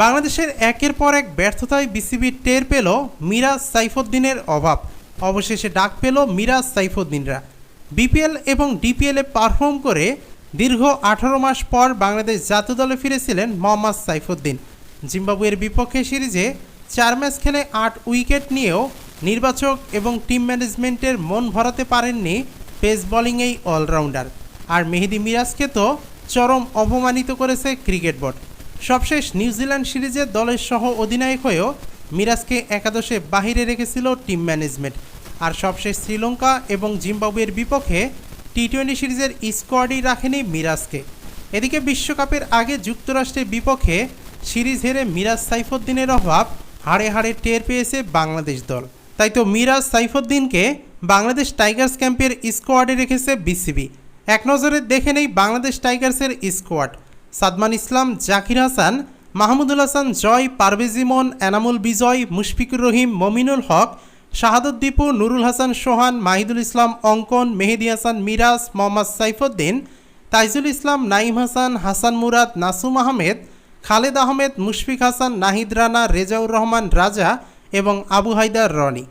বাংলাদেশের একের পর এক ব্যর্থতায় বিসিবি টের পেল মিরাজ সাইফুদ্দিনের অভাব। অবশেষে ডাক পেল মিরাজ সাইফুদ্দিনরা। বিপিএল এবং ডিপিএলে পারফর্ম করে দীর্ঘ আঠারো মাস পর বাংলাদেশ জাতীয় দলে ফিরেছিলেন মোহাম্মদ সাইফুদ্দিন। জিম্বাবুয়ের বিপক্ষে সিরিজে চার ম্যাচ খেলে আট উইকেট নিয়েও নির্বাচক এবং টিম ম্যানেজমেন্টের মন ভরাতে পারেননি পেস বোলিংয়েই অলরাউন্ডার। আর মেহেদি মিরাজকে তো চরম অপমানিত করেছে ক্রিকেট বোর্ড। সবশেষ নিউজিল্যান্ড সিরিজে দলের সহ অধিনায়ক হয়েও মিরাজকে একাদশে বাহিরে রেখেছিল টিম ম্যানেজমেন্ট। আর সবশেষ শ্রীলঙ্কা এবং জিম্বাবুয়ের বিপক্ষে টি টোয়েন্টি সিরিজের স্কোয়াডই রাখেনি মিরাজকে। এদিকে বিশ্বকাপের আগে যুক্তরাষ্ট্রের বিপক্ষে সিরিজ হেরে মিরাজ সাইফুদ্দিনের অভাব হাড়ে হাড়ে টের পেয়েছে বাংলাদেশ দল। তাই তো মিরাজ সাইফুদ্দিনকে বাংলাদেশ টাইগার্স ক্যাম্পের স্কোয়াডে রেখেছে বিসিবি। এক নজরে দেখে নেই বাংলাদেশ টাইগার্সের স্কোয়াড। সাদমান ইসলাম, জাকির হাসান, মাহমুদুল হাসান, জয় পারভেজ ইমন এনামুল বিজয়, মুশফিকুর রহিম, মমিনুল হক শাহাদত দীপু, নুরুল হাসান সোহান, মাহিদুল ইসলাম, অঙ্কন, মেহেদি হাসান, মিরাজ, মোহাম্মদ সাইফুদ্দিন, তাইজুল ইসলাম নাইম হাসান হাসান মুরাদ, নাসুম আহমেদ, খালেদ আহমেদ, মুশফিক হাসান, নাহিদ রানা, রেজাউর রহমান রাজা এবং আবু হায়দার রনি।